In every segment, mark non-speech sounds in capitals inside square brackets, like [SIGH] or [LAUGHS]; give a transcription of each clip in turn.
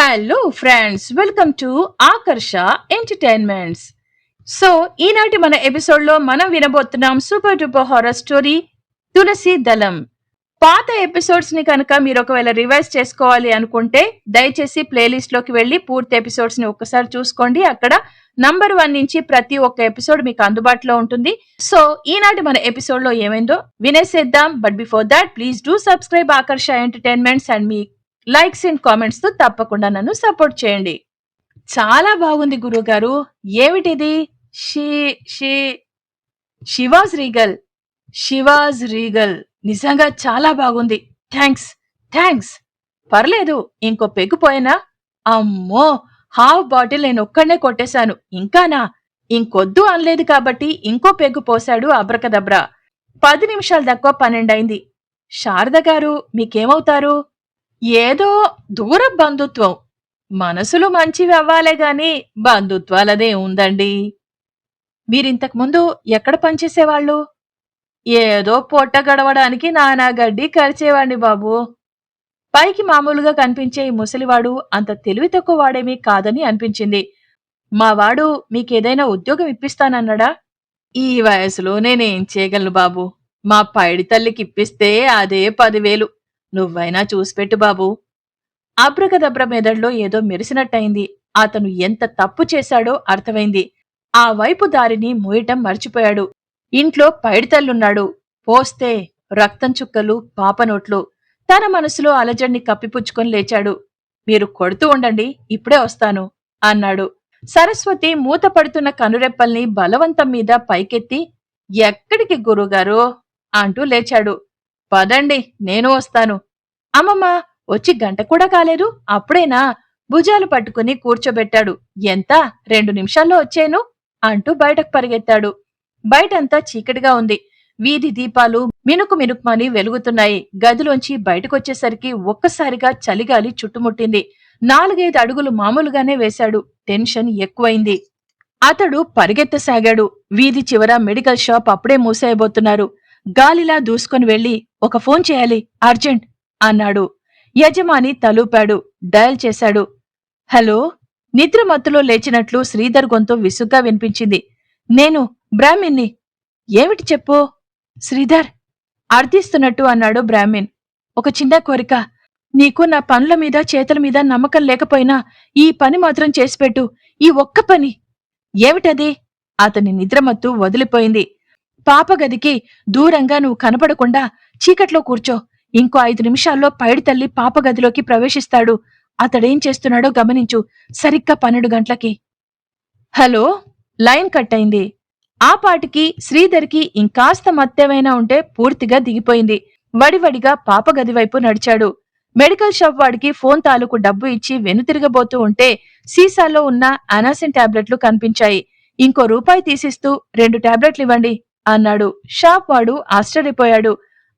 Hello friends welcome to Akarsha entertainments so ఈనాటి మన ఎపిసోడ్లో మనం వినబోతున్నాం super duper horror story Tulasi Dalam. పాత ఎపిసోడ్స్ని కనుక మీరు ఒకవేళ రివైజ్ చేసుకోవాలి అనుకుంటే దయచేసి ప్లేలిస్ట్లోకి వెళ్ళి పూర్తి ఎపిసోడ్స్ని ఒక్కసారి చూసుకోండి. అక్కడ నంబర్ వన్ నుంచి ప్రతి ఒక్క ఎపిసోడ్ మీకు అందుబాటులో ఉంటుంది. సో ఈనాటి మన ఎపిసోడ్లో ఏమైందో వినేసేద్దాం. But before that please do subscribe Akarsha entertainments and me likes and కామెంట్స్తో తప్పకుండా నన్ను సపోర్ట్ చేయండి. చాలా బాగుంది గురుగారు ఏమిటిది? షీ షీ శివాజ్ రీగల్. Chivas Regal. నిజంగా చాలా బాగుంది. Thanks thanks. పర్లేదు ఇంకో పెగ్గు పోయినా? అమ్మో! హాఫ్ బాటిల్ నేను ఒక్కడనే కొట్టేశాను. ఇంకానా ఇంకొద్దు అనలేదు కాబట్టి ఇంకో పెగ్గు పోశాడు అబ్రకదబ్రా. పది నిమిషాలు తక్కువ పన్నెండైంది శారద గారు మీకేమవుతారు? ఏదో దూర బంధుత్వం. మనసులు మంచివి అవ్వాలే గాని బంధుత్వాలదే ఉందండి. మీరింతకు ముందు ఎక్కడ పనిచేసేవాళ్ళు? ఏదో పొట్ట గడవడానికి నానా గడ్డి కరిచేవాణ్ణి బాబు. పైకి మామూలుగా కనిపించే ఈ ముసలివాడు అంత తెలివి తక్కువ వాడేమీ కాదని అనిపించింది. మావాడు మీకేదైనా ఉద్యోగం ఇప్పిస్తానన్నాడా? ఈ వయసులో నేనేం చేయగలను బాబు? మా పైడి తల్లికి ఇప్పిస్తే అదే పదివేలు. నువ్వైనా చూసిపెట్టు బాబు. అబ్రకదబ్ర మెదడులో ఏదో మెరిసినట్టయింది. అతను ఎంత తప్పు చేశాడో అర్థమైంది. ఆ వైపు దారిని మూయటం మర్చిపోయాడు. ఇంట్లో పైడితల్లున్నాడు. పోస్తే రక్తం చుక్కలు పాపనోట్లు తన మనసులో అలజడిని కప్పిపుచ్చుకొని లేచాడు. మీరు కొడుతూ ఉండండి ఇప్పుడే వస్తాను అన్నాడు. సరస్వతి మూత పడుతున్న కనురెప్పల్ని బలవంతం మీద పైకెత్తి ఎక్కడికి గురుగారు? అంటూ లేచాడు. పదండి నేను వస్తాను. అమ్మమ్మ వచ్చి గంట కూడా కాలేదు అప్పుడేనా? భుజాలు పట్టుకుని కూర్చోబెట్టాడు. ఎంత? రెండు నిమిషాల్లో వచ్చేను? అంటూ బయటకు పరిగెత్తాడు. బయటంతా చీకటిగా ఉంది. వీధి దీపాలు మినుకు మినుకుమని వెలుగుతున్నాయి. గదిలోంచి బయటకొచ్చేసరికి ఒక్కసారిగా చలిగాలి చుట్టుముట్టింది. నాలుగైదు అడుగులు మామూలుగానే వేశాడు. టెన్షన్ ఎక్కువైంది. అతడు పరిగెత్తసాగాడు. వీధి చివర మెడికల్ షాప్ అప్పుడే మూసేయబోతున్నారు. గాలిలా దూసుకొని వెళ్ళి ఒక ఫోన్ చేయాలి అర్జెంట్ అన్నాడు. యజమాని తలూపాడు డయల్ చేశాడు. హలో నిద్రమత్తులో లేచినట్లు శ్రీధర్ గొంతు విసుగ్గా వినిపించింది. నేను బ్రాహ్మిన్ని ఏమిటి చెప్పు? శ్రీధర్ అర్థిస్తున్నట్టు అన్నాడు బ్రాహ్మిన్ ఒక చిన్న కోరిక. నీకు నా పనుల మీద చేతుల మీద నమ్మకం లేకపోయినా ఈ పని మాత్రం చేసిపెట్టు. ఈ ఒక్క పని. ఏమిటది? అతని నిద్రమత్తు వదిలిపోయింది. పాప గదికి దూరంగా నువ్వు కనపడకుండా చీకట్లో కూర్చో. ఇంకో ఐదు నిమిషాల్లో పైడి తల్లి పాప గదిలోకి ప్రవేశిస్తాడు. అతడేం చేస్తున్నాడో గమనించు. సరిగ్గా పన్నెండు గంటలకి. హలో లైన్ కట్ అయింది ఆ పాటికి శ్రీధర్కి ఇంకాస్త మత్తేమైనా ఉంటే పూర్తిగా దిగిపోయింది. వడివడిగా పాప గది వైపు నడిచాడు. మెడికల్ షాప్ వాడికి ఫోన్ తాలూకు డబ్బు ఇచ్చి వెనుతిరగబోతూ ఉంటే సీసాలో ఉన్న అనాసిన్ టాబ్లెట్లు కనిపించాయి. ఇంకో రూపాయి తీసిస్తూ రెండు టాబ్లెట్లు ఇవ్వండి. అన్నాడు. షాప్ వాడు ఆశ్చర్యపోయాడు.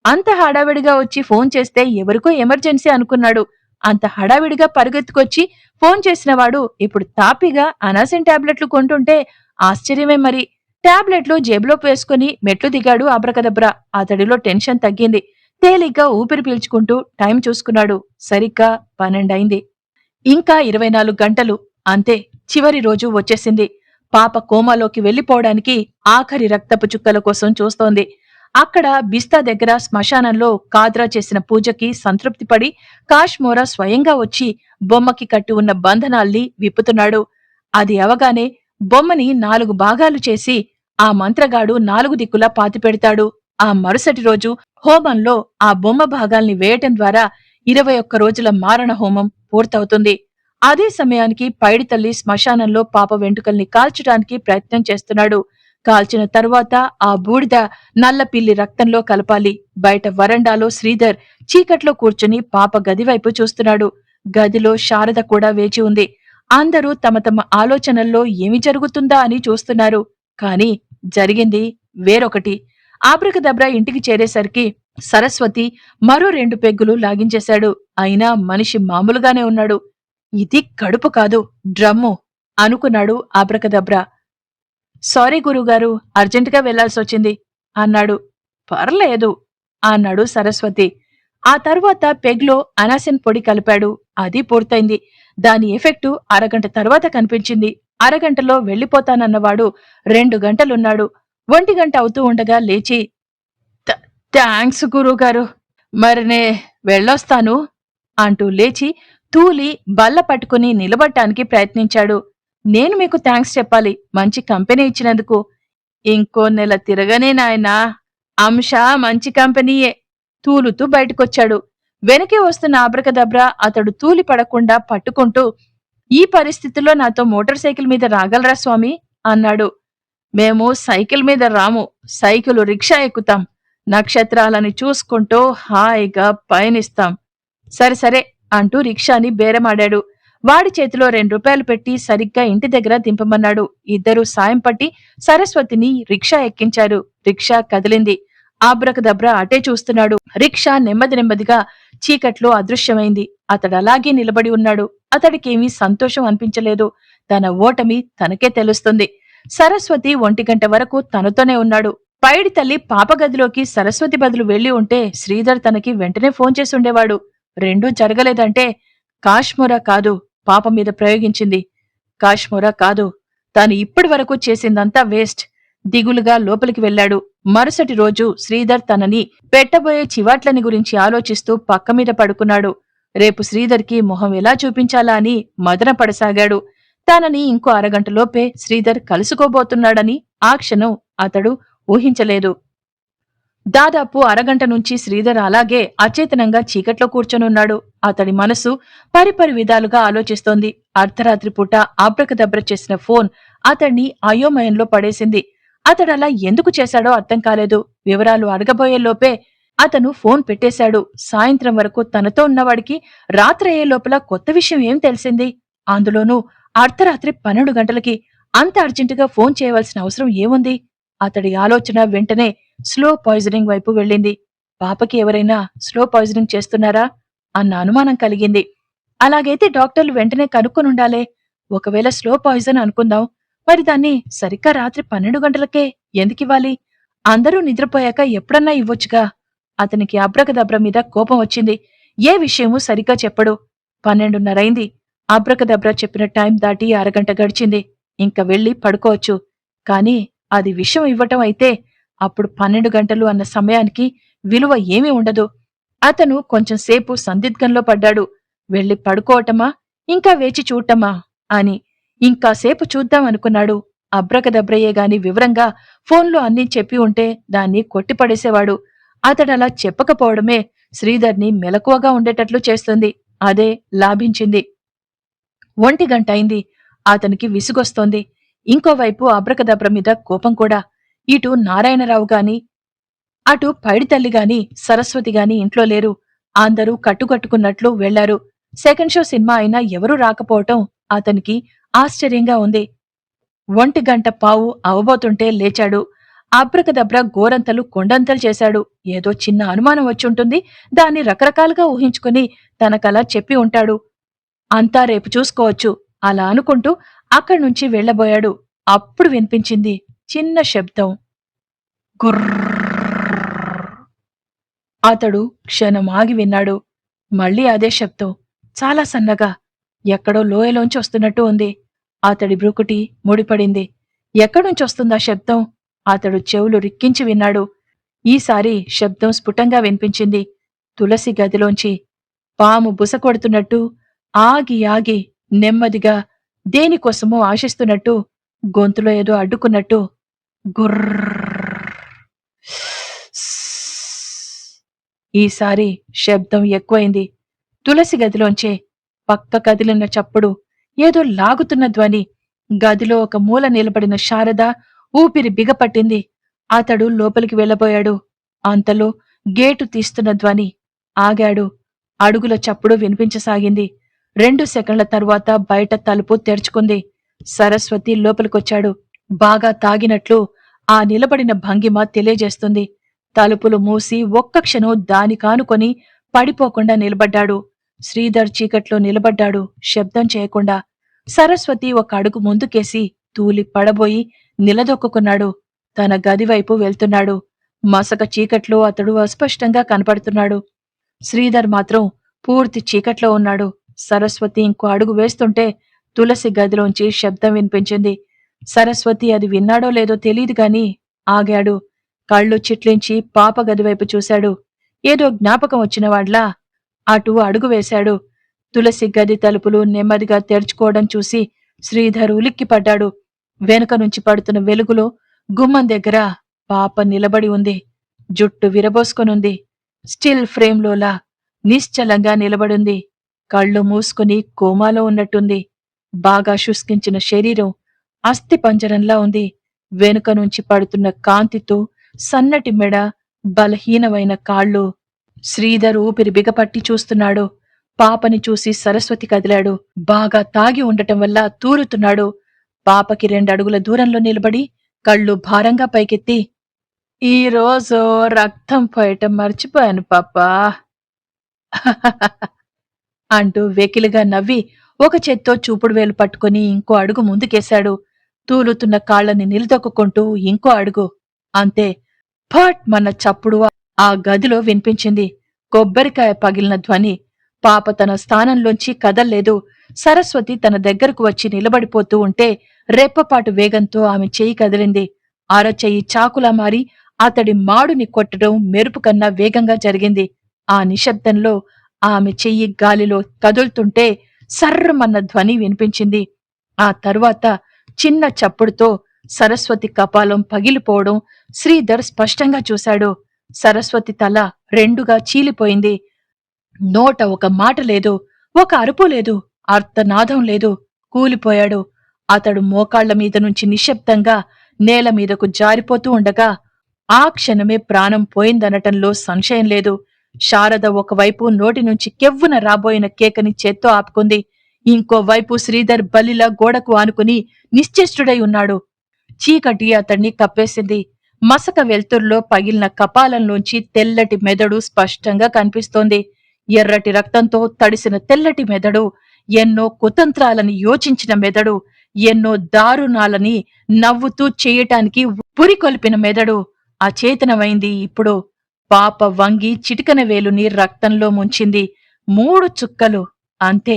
అంత హడావిడిగా వచ్చి ఫోన్ చేస్తే ఎవరికో ఎమర్జెన్సీ అనుకున్నాడు. అంత హడావిడిగా పరుగెత్తుకొచ్చి ఫోన్ చేసిన వాడు ఇప్పుడు తాపిగా అనాసిన్ టాబ్లెట్లు కొంటుంటే ఆశ్చర్యమే మరి. టాబ్లెట్లు జేబులో వేసుకుని మెట్లు దిగాడు అబ్రకదబ్రా అతడిలో టెన్షన్ తగ్గింది. తేలిగ్గా ఊపిరి పీల్చుకుంటూ టైం చూసుకున్నాడు. సరిగ్గా పన్నెండైంది ఇంకా ఇరవై నాలుగు గంటలు. అంతే. చివరి రోజు వచ్చేసింది. పాప కోమాలోకి వెళ్ళిపోవడానికి ఆఖరి రక్తపు చుక్కల కోసం చూస్తోంది. అక్కడ బిస్తా దగ్గర శ్మశానంలో కాద్రా చేసిన పూజకి సంతృప్తిపడి కాశ్మోరా స్వయంగా వచ్చి బొమ్మకి కట్టి ఉన్న బంధనాల్ని విప్పుతున్నాడు. అది అవగానే బొమ్మని నాలుగు భాగాలు చేసి ఆ మంత్రగాడు నాలుగు దిక్కులా పాతిపెడతాడు ఆ మరుసటి రోజు హోమంలో ఆ బొమ్మ భాగాల్ని వేయటం ద్వారా ఇరవై ఒక్క రోజుల మారణ హోమం పూర్తవుతుంది. అదే సమయానికి పైడి తల్లి శ్మశానంలో పాప వెంట్రుకల్ని కాల్చడానికి ప్రయత్నం చేస్తున్నాడు. కాల్చిన తరువాత ఆ బూడిద నల్ల పిల్లి రక్తంలో కలపాలి. బయట వరండాలో శ్రీధర్ చీకట్లో కూర్చుని పాప గది వైపు చూస్తున్నాడు. గదిలో శారద కూడా వేచి ఉంది. అందరూ తమ తమ ఆలోచనల్లో ఏమి జరుగుతుందా అని చూస్తున్నారు. కాని జరిగింది వేరొకటి. ఆబ్రకదబ్రా ఇంటికి చేరేసరికి సరస్వతి మరో రెండు పెగ్గులు లాగించేశాడు. అయినా మనిషి మామూలుగానే ఉన్నాడు. ఇది కడుపు కాదు డ్రమ్ము అనుకున్నాడు ఆబ్రకదబ్రా. సారీ గురుగారు అర్జెంటుగా వెళ్ళాల్సొచ్చింది అన్నాడు. పర్లేదు అన్నాడు సరస్వతి. ఆ తర్వాత పెగ్లో అనాసిన్ పొడి కలిపాడు. అది పూర్తయింది. దాని ఎఫెక్టు అరగంట తర్వాత కనిపించింది. అరగంటలో వెళ్ళిపోతానన్నవాడు రెండు గంటలున్నాడు. ఒంటి గంట అవుతూ ఉండగా లేచి థ్యాంక్స్ గురుగారు గురువుగారు. మరినే వెళ్ళొస్తాను అంటూ లేచి తూలి బల్ల పట్టుకుని నిలబడటానికి ప్రయత్నించాడు. నేను మీకు థ్యాంక్స్ చెప్పాలి. మంచి కంపెనీ ఇచ్చినందుకు. ఇంకో నెల తిరగనే నాయనా. అంశ మంచి కంపెనీయే. తూలుతూ బయటకొచ్చాడు. వెనకే వస్తున్న ఆబ్రకదబ్రా అతడు తూలి పడకుండా పట్టుకుంటూ ఈ పరిస్థితిలో నాతో మోటార్ సైకిల్ మీద రాగలరా స్వామి? అన్నాడు. మేము సైకిల్ మీద రాము. Cycle rickshaw ఎక్కుతాం. నక్షత్రాలని చూసుకుంటూ హాయిగా పయనిస్తాం. సరే సరే. అంటూ రిక్షాని బేరమాడాడు. వాడి చేతిలో రెండు రూపాయలు పెట్టి సరిగ్గా ఇంటి దగ్గర దింపమన్నాడు. ఇద్దరూ సాయం పట్టి సరస్వతిని రిక్షా ఎక్కించారు. రిక్షా కదిలింది. ఆబ్రకదబ్రా అటే చూస్తున్నాడు. రిక్షా నెమ్మది నెమ్మదిగా చీకట్లో అదృశ్యమైంది. అతడు అలాగే నిలబడి ఉన్నాడు. అతడికేమీ సంతోషం అనిపించలేదు. తన ఓటమి తనకే తెలుస్తుంది. సరస్వతి ఒంటి గంట వరకు తనతోనే ఉన్నాడు. పైడి తల్లి పాపగదిలోకి సరస్వతి బదులు వెళ్ళి ఉంటే శ్రీధర్ తనకి వెంటనే ఫోన్ చేసి ఉండేవాడు. రెండూ జరగలేదంటే కాశ్మోరా కాదు పాప మీద ప్రయోగించింది. కాశ్మోరా కాదు తాను ఇప్పటి వరకు చేసిందంతా వేస్ట్. దిగులుగా లోపలికి వెళ్ళాడు. మరుసటి రోజు శ్రీధర్ తనని పెట్టబోయే చివాట్లని గురించి ఆలోచిస్తూ పక్క మీద పడుకున్నాడు. రేపు శ్రీధర్కి మొహం ఎలా చూపించాలా అని మదన పడసాగాడు. తనని ఇంకో అరగంటలోపే శ్రీధర్ కలుసుకోబోతున్నాడని ఆ క్షణం అతడు ఊహించలేదు. దాదాపు అరగంట నుంచి శ్రీధర్ అలాగే అచేతనంగా చీకట్లో కూర్చొనున్నాడు. అతడి మనసు పరిపరి విధాలుగా ఆలోచిస్తోంది. అర్ధరాత్రి పూట ఆబ్రకదబ్ర చేసిన ఫోన్ అతడిని అయోమయంలో పడేసింది. అతడలా ఎందుకు చేశాడో అర్థం కాలేదు. వివరాలు అడగబోయే లోపే అతను ఫోన్ పెట్టేశాడు. సాయంత్రం వరకు తనతో ఉన్నవాడికి రాత్రి అయ్యే లోపల కొత్త విషయం ఏం తెలిసింది? అందులోనూ అర్ధరాత్రి పన్నెండు గంటలకి అంత అర్జెంటుగా ఫోన్ చేయవలసిన అవసరం ఏముంది? అతడి ఆలోచన వెంటనే స్లో పాయిజనింగ్ వైపు వెళ్ళింది. పాపకి ఎవరైనా స్లో పాయిజనింగ్ చేస్తున్నారా అన్న అనుమానం కలిగింది. అలాగైతే డాక్టర్లు వెంటనే కనుక్కొనుండాలే ఒకవేళ స్లో పాయిజన్ అనుకుందాం. మరి దాన్ని సరిగ్గా రాత్రి పన్నెండు గంటలకే ఎందుకివ్వాలి అందరూ నిద్రపోయాక ఎప్పుడన్నా ఇవ్వొచ్చుగా? అతనికి అబ్రకదబ్ర మీద కోపం వచ్చింది. ఏ విషయమూ సరిగ్గా చెప్పడు. పన్నెండున్నరైంది అబ్రకదబ్ర చెప్పిన టైం దాటి అరగంట గడిచింది. ఇంక వెళ్ళి పడుకోవచ్చు. కాని అది విషయం ఇవ్వటం అయితే అప్పుడు పన్నెండు గంటలు అన్న సమయానికి విలువ ఏమీ ఉండదు. అతను కొంచెం సేపు సందిగ్ధంలో పడ్డాడు. వెళ్ళి పడుకోవటమా? ఇంకా వేచి చూడటమా? అని ఇంకాసేపు చూద్దాం అనుకున్నాడు. అబ్రకదబ్రయ్యే గాని వివరంగా ఫోన్లో అన్నీ చెప్పి ఉంటే దాన్ని కొట్టిపడేసేవాడు. అతడలా చెప్పకపోవడమే శ్రీధర్ని మెలకువగా ఉండేటట్లు చేస్తుంది. అదే లాభించింది. ఒంటి గంట అయింది. అతనికి విసుగొస్తోంది. ఇంకోవైపు అబ్రకదబ్ర మీద కోపం కూడా. ఇటు నారాయణరావు గాని అటు పైడితల్లి గాని సరస్వతి గాని ఇంట్లో లేరు. అందరూ కట్టుకట్టుకున్నట్లు వెళ్ళారు సెకండ్ షో సినిమా అయినా ఎవరూ రాకపోవటం అతనికి ఆశ్చర్యంగా ఉంది. ఒంటి గంట పావు అవబోతుంటే లేచాడు. అబ్రకదబ్ర గోరంతలు కొండంతలు చేశాడు. ఏదో చిన్న అనుమానం వచ్చుంటుంది దాన్ని రకరకాలుగా ఊహించుకుని తనకలా చెప్పి ఉంటాడు. అంతా రేపు చూసుకోవచ్చు. అలా అనుకుంటూ అక్కడి నుంచి వెళ్ళబోయాడు అప్పుడు వినిపించింది చిన్న శబ్దం. గుర్ర అతడు క్షణం ఆగి విన్నాడు మళ్ళీ అదే శబ్దం చాలా సన్నగా ఎక్కడో లోయలోంచి వస్తున్నట్టు ఉంది అతడి బ్రుకుటి ముడిపడింది ఎక్కడుంచి వస్తుందా శబ్దం అతడు చెవులు రిక్కించి విన్నాడు ఈసారి శబ్దం స్ఫుటంగా వినిపించింది తులసి గదిలోంచి పాము బుస కొడుతున్నట్టు ఆగి ఆగి నెమ్మదిగా దేనికోసమో ఆశిస్తున్నట్టు గొంతులో ఏదో అడ్డుకున్నట్టు గుర్ర. ఈసారి శబ్దం ఎక్కువైంది. తులసి గదిలోంచే పక్క కదిలిన చప్పుడు ఏదో లాగుతున్న ధ్వని. గదిలో ఒక మూల నిలబడిన శారద ఊపిరి బిగపట్టింది అతడు లోపలికి వెళ్ళబోయాడు. అంతలో గేటు తీస్తున్న ధ్వని ఆగాడు. అడుగుల చప్పుడు వినిపించసాగింది. రెండు సెకండ్ల తరువాత బయట తలుపు తెరుచుకుంది. సరస్వతి లోపలికొచ్చాడు. బాగా తాగినట్లు ఆ నిలబడిన భంగిమ తెలియజేస్తుంది. తలుపులు మూసి ఒక్క క్షణం దాని కానుకొని పడిపోకుండా నిలబడ్డాడు. శ్రీధర్ చీకట్లో నిలబడ్డాడు. శబ్దం చేయకుండా సరస్వతి ఒక అడుగు ముందుకేసి తూలి పడబోయి నిలదొక్కున్నాడు తన గదివైపు వెళ్తున్నాడు. మసక చీకట్లో అతడు అస్పష్టంగా కనపడుతున్నాడు. శ్రీధర్ మాత్రం పూర్తి చీకట్లో ఉన్నాడు. సరస్వతి ఇంకో అడుగు వేస్తుంటే తులసి గదిలోంచి శబ్దం వినిపించింది. సరస్వతి అది విన్నాడో లేదో తెలియదు గాని ఆగాడు. కళ్ళు చిట్లించి పాప గదివైపు చూశాడు. ఏదో జ్ఞాపకం వచ్చినవాడ్లా అటు అడుగు వేశాడు. తులసి గది తలుపులు నెమ్మదిగా తెరుచుకోవడం చూసి శ్రీధర్ ఉలిక్కిపడ్డాడు. వెనుక నుంచి పడుతున్న వెలుగులో గుమ్మం దగ్గర పాప నిలబడి ఉంది. జుట్టు విరబోసుకొనుంది. స్టిల్ ఫ్రేమ్లోలా నిశ్చలంగా నిలబడింది. కళ్ళు మూసుకుని కోమాలో ఉన్నట్టుంది. బాగా శుష్కించిన శరీరం అస్థి పంజరంలా ఉంది. వెనుక నుంచి పడుతున్న కాంతితో సన్నటి మెడ బలహీనమైన కాళ్ళు. శ్రీధర్ ఊపిరి బిగపట్టి చూస్తున్నాడు. పాపని చూసి సరస్వతి కదిలాడు. బాగా తాగి ఉండటం వల్ల తూరుతున్నాడు. పాపకి రెండడుగుల దూరంలో నిలబడి కళ్ళు భారంగా పైకెత్తి ఈ రోజు రక్తం పోయటం మర్చిపోయాను పాపా. [LAUGHS] అంటూ వెకిలిగా నవ్వి ఒక చేత్తో చూపుడు వేలు పట్టుకుని ఇంకో అడుగు ముందుకేశాడు. తూలుతున్న కాళ్ళని నిలదొక్కుంటూ ఇంకో అడుగు. అంతే. ఫట్! మన చప్పుడు ఆ గదిలో వినిపించింది. కొబ్బరికాయ పగిలిన ధ్వని. పాప తన స్థానంలోంచి కదల్లేదు. సరస్వతి తన దగ్గరకు వచ్చి నిలబడిపోతూ ఉంటే రెప్పపాటు వేగంతో ఆమె చెయ్యి కదిలింది. అరచెయ్యి చాకులా మారి అతడి మాడుని కొట్టడం మెరుపు కన్నా వేగంగా జరిగింది. ఆ నిశ్శబ్దంలో ఆమె చెయ్యి గాలిలో కదులుతుంటే సర్రమన్న ధ్వని వినిపించింది. ఆ తరువాత చిన్న చప్పుడుతో సరస్వతి కపాలం పగిలిపోవడం శ్రీధర్ స్పష్టంగా చూశాడు. సరస్వతి తల రెండుగా చీలిపోయింది. నోట ఒక మాట లేదు ఒక అరుపు లేదు అర్థనాదం లేదు. కూలిపోయాడు. అతడు మోకాళ్ళ మీద నుంచి నిశ్శబ్దంగా నేల మీదకు జారిపోతూ ఉండగా ఆ క్షణమే ప్రాణం పోయిందనటంలో సంశయం లేదు. శారద ఒకవైపు నోటి నుంచి కెవ్వున రాబోయిన కేకని చేత్తో ఆపుకుంది. ఇంకోవైపు శ్రీధర్ బలిలా గోడకు ఆనుకుని నిశ్చేష్టుడై ఉన్నాడు. చీకటి అతన్ని కప్పేసింది. మసక వెల్తుర్లో పగిలిన కపాలంలోంచి తెల్లటి మెదడు స్పష్టంగా కనిపిస్తోంది. ఎర్రటి రక్తంతో తడిసిన తెల్లటి మెదడు ఎన్నో కుతంత్రాలని యోచించిన మెదడు ఎన్నో దారుణాలని నవ్వుతూ చేయటానికి పురికొల్పిన మెదడు. అచేతనమైంది ఇప్పుడు. పాప వంగి చిటికన వేలుని రక్తంలో ముంచింది. మూడు చుక్కలు. అంతే.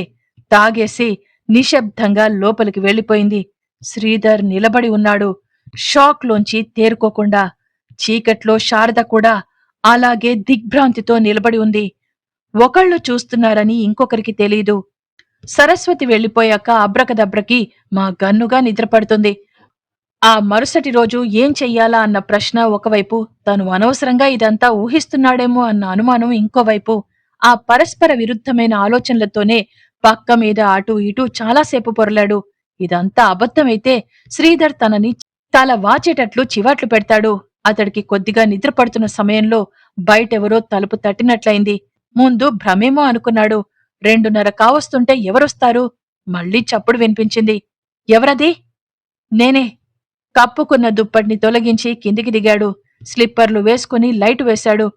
తాగేసి నిశ్శబ్దంగా లోపలికి వెళ్ళిపోయింది. శ్రీధర్ నిలబడి ఉన్నాడు. షాక్లోంచి తేరుకోకుండా చీకట్లో శారద కూడా అలాగే దిగ్భ్రాంతితో నిలబడి ఉంది. ఒకళ్ళు చూస్తున్నారని ఇంకొకరికి తెలీదు. సరస్వతి వెళ్ళిపోయాక అబ్రకదబ్రకి మా గన్నుగా నిద్రపడుతుంది. ఆ మరుసటి రోజు ఏం చెయ్యాలా అన్న ప్రశ్న ఒకవైపు తను అనవసరంగా ఇదంతా ఊహిస్తున్నాడేమో అన్న అనుమానం ఇంకోవైపు. ఆ పరస్పర విరుద్ధమైన ఆలోచనలతోనే పక్క మీద అటు ఇటు చాలాసేపు పొరలాడు. ఇదంతా అబద్ధమైతే శ్రీధర్ తనని తల వాచేటట్లు చివాట్లు పెడతాడు. అతడికి కొద్దిగా నిద్రపడుతున్న సమయంలో బయటెవరో తలుపు తట్టినట్లయింది. ముందు భ్రమేమో అనుకున్నాడు. రెండున్నర కావస్తుంటే ఎవరొస్తారు? మళ్ళీ చప్పుడు వినిపించింది. ఎవరది? నేనే. కప్పుకున్న దుప్పటిని తొలగించి కిందికి దిగాడు. స్లిప్పర్లు వేసుకుని లైటు వేశాడు.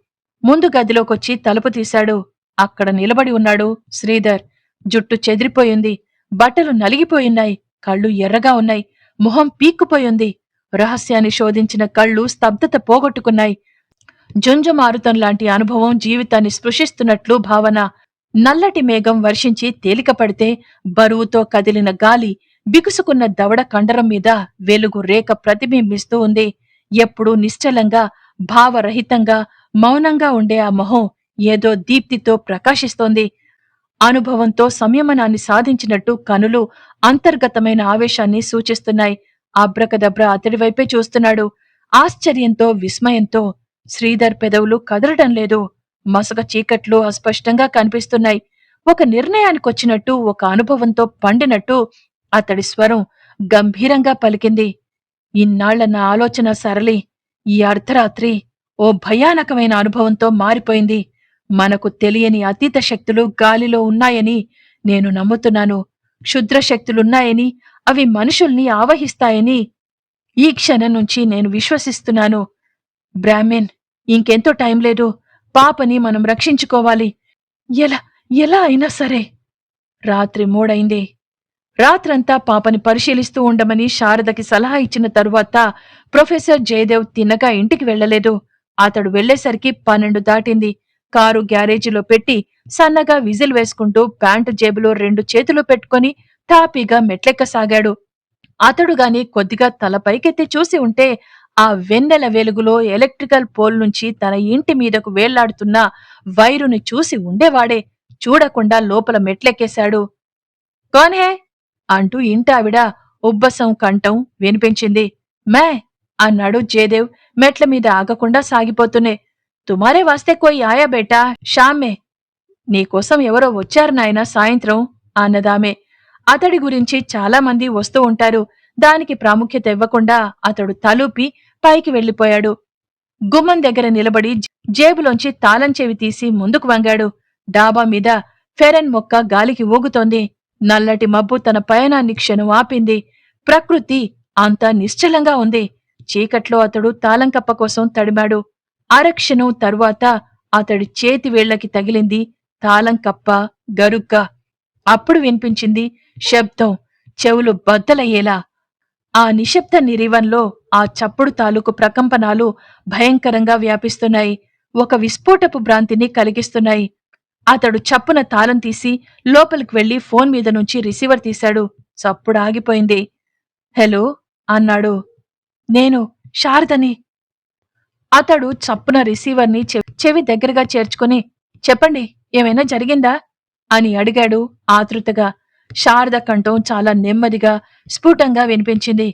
ముందు గదిలోకొచ్చి తలుపు తీశాడు. అక్కడ నిలబడి ఉన్నాడు శ్రీధర్. జుట్టు చెదిరిపోయింది. బట్టలు నలిగిపోయున్నాయి. కళ్ళు ఎర్రగా ఉన్నాయి. మొహం పీక్కుపోయింది. రహస్యాన్ని శోధించిన కళ్ళు స్తబ్దత పోగొట్టుకున్నాయి. జుంజమారుతం లాంటి అనుభవం జీవితాన్ని స్పృశిస్తున్నట్లు భావన. నల్లటి మేఘం వర్షించి తేలికపడితే బరువుతో కదిలిన గాలి బిగుసుకున్న దవడ కండరం మీద వెలుగు రేఖ ప్రతిబింబిస్తూ ఉంది. ఎప్పుడూ నిశ్చలంగా భావరహితంగా మౌనంగా ఉండే ఆ మొహం ఏదో దీప్తితో ప్రకాశిస్తోంది. అనుభవంతో సంయమనాన్ని సాధించినట్టు కనులు అంతర్గతమైన ఆవేశాన్ని సూచిస్తున్నాయి. అబ్రకదబ్ర అతడి వైపే చూస్తున్నాడు. ఆశ్చర్యంతో విస్మయంతో శ్రీధర్ పెదవులు కదలడం లేదు. మసక చీకట్లు అస్పష్టంగా కనిపిస్తున్నాయి. ఒక నిర్ణయానికొచ్చినట్టు ఒక అనుభవంతో పండినట్టు అతడి స్వరం గంభీరంగా పలికింది. ఇన్నాళ్ళ నా ఆలోచన సరళి ఈ అర్ధరాత్రి ఓ భయానకమైన అనుభవంతో మారిపోయింది. మనకు తెలియని అతీత శక్తులు గాలిలో ఉన్నాయని నేను నమ్ముతున్నాను. క్షుద్ర శక్తులున్నాయని అవి మనుషుల్ని ఆవహిస్తాయని ఈ క్షణం నుంచి నేను విశ్వసిస్తున్నాను. బ్రాహ్మిన్ ఇంకెంతో టైం లేదు. పాపని మనం రక్షించుకోవాలి. ఎలా ఎలా అయినా సరే. రాత్రి మూడైంది. రాత్రంతా పాపని పరిశీలిస్తూ ఉండమని శారదకి సలహా ఇచ్చిన తరువాత ప్రొఫెసర్ జయదేవ్ తిన్నగా ఇంటికి వెళ్ళలేదు అతడు వెళ్ళేసరికి పన్నెండు దాటింది. కారు గ్యారేజీలో పెట్టి సన్నగా విజిల్ వేసుకుంటూ ప్యాంటు జేబులో రెండు చేతులు పెట్టుకుని తాపీగా మెట్లెక్కసాగాడు. అతడు గాని కొద్దిగా తల పైకెత్తి చూసి ఉంటే ఆ వెన్నెల వెలుగులో ఎలక్ట్రికల్ పోల్ నుంచి తన ఇంటి మీదకు వేళ్ళాడుతున్న వైరుని చూసి ఉండేవాడే. చూడకుండా లోపల మెట్లెక్కేశాడు. కోనే అంటూ ఇంటావిడ ఉబ్బసం కంఠం వినిపించింది. మే అన్నాడు జయదేవ్. మెట్ల మీద ఆగకుండా సాగిపోతూనే తుమారే వాస్తే కోయి ఆయా బేటా షామే. నీకోసం ఎవరో వచ్చారు నాయన సాయంత్రం అన్నదామే. అతడి గురించి చాలా మంది వస్తూ ఉంటారు. దానికి ప్రాముఖ్యత ఇవ్వకుండా అతడు తలూపి పైకి వెళ్ళిపోయాడు గుమ్మం దగ్గర నిలబడి జేబులోంచి తాళం చెవి తీసి ముందుకు వంగాడు. డాబా మీద ఫెరెన్ మొక్క గాలికి ఊగుతోంది. నల్లటి మబ్బు తన పయనాన్ని క్షణం ఆపింది. ప్రకృతి అంతా నిశ్చలంగా ఉంది. చీకట్లో అతడు తాళం కప్ప కోసం తడిమాడు. అరక్షణం తరువాత అతడి చేతి వేళ్ళకి తగిలింది తాళం కప్ప గరుగ్గ అప్పుడు వినిపించింది శబ్దం చెవులు బద్దలయ్యేలా. ఆ నిశ్శబ్ద నిరీవంలో ఆ చప్పుడు తాలూకు ప్రకంపనాలు భయంకరంగా వ్యాపిస్తున్నాయి. ఒక విస్ఫోటపు భ్రాంతిని కలిగిస్తున్నాయి. అతడు చప్పున తాళం తీసి లోపలికి వెళ్ళి ఫోన్ మీద నుంచి రిసీవర్ తీశాడు. చప్పుడు ఆగిపోయింది. హలో అన్నాడు. నేను శారదని అతడు చప్పున రిసీవర్ని చెవి దగ్గరగా చేర్చుకుని చెప్పండి ఏమైనా జరిగిందా? అని అడిగాడు ఆతృతగా. శారద కంఠం చాలా నెమ్మదిగా స్ఫుటంగా వినిపించింది.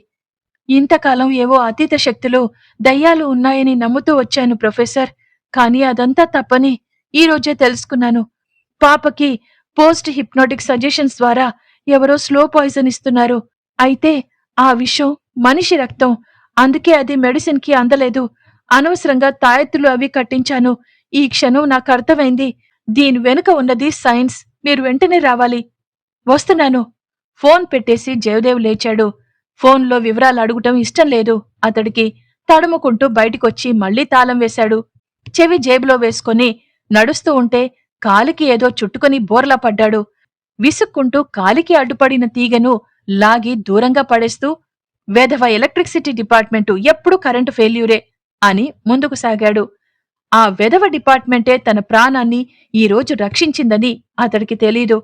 ఇంతకాలం ఏవో అతీత శక్తులు దయ్యాలు ఉన్నాయని నమ్ముతూ వచ్చాను ప్రొఫెసర్. కానీ అదంతా తప్పని ఈ రోజే తెలుసుకున్నాను. పాపకి పోస్ట్ హిప్నోటిక్ సజెషన్స్ ద్వారా ఎవరో స్లో పాయిజన్ ఇస్తున్నారు. అయితే ఆ విషయం మనిషి రక్తం. అందుకే అది మెడిసిన్కి అందలేదు. అనవసరంగా తాయెత్తులు అవి కట్టించాను. ఈ క్షణం నాకు అర్థమైంది. దీని వెనుక ఉన్నది సైన్స్. మీరు వెంటనే రావాలి. వస్తున్నాను. ఫోన్ పెట్టేసి జయదేవ్ లేచాడు. ఫోన్లో వివరాలు అడుగుటం ఇష్టం లేదు. అతడికి తడుముకుంటూ బయటికొచ్చి మళ్ళీ తాళం వేశాడు. చెవి జేబులో వేసుకుని నడుస్తూ ఉంటే కాలికి ఏదో చుట్టుకుని బోర్లా పడ్డాడు. విసుక్కుంటూ కాలికి అడ్డుపడిన తీగను లాగి దూరంగా పడేస్తూ వేధవ ఎలక్ట్రిసిటీ డిపార్ట్మెంటు ఎప్పుడూ కరెంటు ఫెయిల్యూరే. అని ముందుకు సాగాడు. ఆ వెధవ డిపార్ట్మెంటే తన ప్రాణాన్ని ఈరోజు రక్షించిందని అతడికి తెలీదు.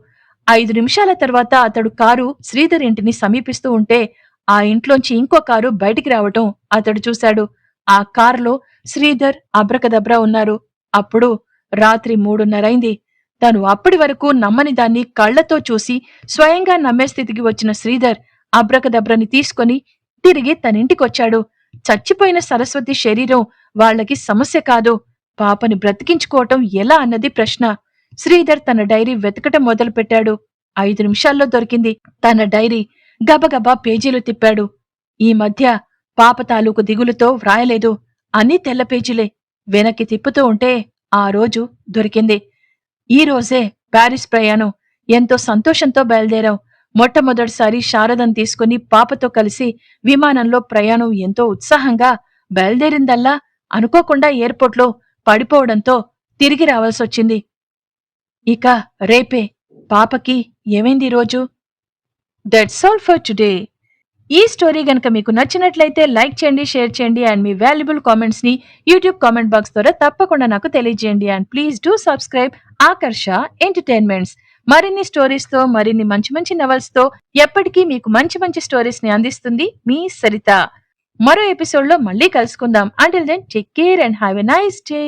ఐదు నిమిషాల తర్వాత అతడు కారు శ్రీధర్ ఇంటిని సమీపిస్తూ ఉంటే ఆ ఇంట్లోంచి ఇంకో కారు బయటికి రావటం అతడు చూశాడు. ఆ కారులో శ్రీధర్ అబ్రకదబ్రా ఉన్నారు. అప్పుడు రాత్రి మూడున్నరైంది. తను అప్పటి వరకు నమ్మని దాన్ని కళ్ళతో చూసి స్వయంగా నమ్మే స్థితికి వచ్చిన శ్రీధర్ అబ్రకదబ్రని తీసుకుని తిరిగి తనింటికొచ్చాడు చచ్చిపోయిన సరస్వతి శరీరం వాళ్ళకి సమస్య కాదు. పాపని బ్రతికించుకోవటం ఎలా అన్నది ప్రశ్న. శ్రీధర్ తన డైరీ వెతకటం మొదలుపెట్టాడు. ఐదు నిమిషాల్లో దొరికింది. తన డైరీ గబగబా పేజీలు తిప్పాడు. ఈ మధ్య పాప తాలూకు దిగులుతో వ్రాయలేదు. అన్ని తెల్ల పేజీలే. వెనక్కి తిప్పుతూ ఉంటే ఆ రోజు దొరికింది. ఈ రోజే ప్యారిస్ ప్రయాణం. ఎంతో సంతోషంతో బయలుదేరాం. మొట్టమొదటిసారి శారదను తీసుకుని పాపతో కలిసి విమానంలో ప్రయాణం ఎంతో ఉత్సాహంగా బయలుదేరిందల్లా అనుకోకుండా ఎయిర్పోర్ట్లో పడిపోవడంతో తిరిగి రావాల్సొచ్చింది. ఇక రేపే పాపకి ఏమైంది రోజు? దట్స్ ఆల్ ఫర్ టుడే ఈ స్టోరీ గనక మీకు నచ్చినట్లయితే లైక్ చేయండి షేర్ చేయండి అండ్ మీ వాల్యుబుల్ కామెంట్స్ని యూట్యూబ్ కామెంట్ బాక్స్ ద్వారా తప్పకుండా నాకు తెలియజేయండి and please do subscribe Akarsha entertainments. మరిన్ని స్టోరీస్తో మరిన్ని మంచి మంచి నవల్స్తో ఎప్పటికీ మీకు మంచి మంచి స్టోరీస్ని అందిస్తుంది మీ సరిత. మరో ఎపిసోడ్లో మళ్ళీ కలుసుకుందాం. Until then take care and have a nice day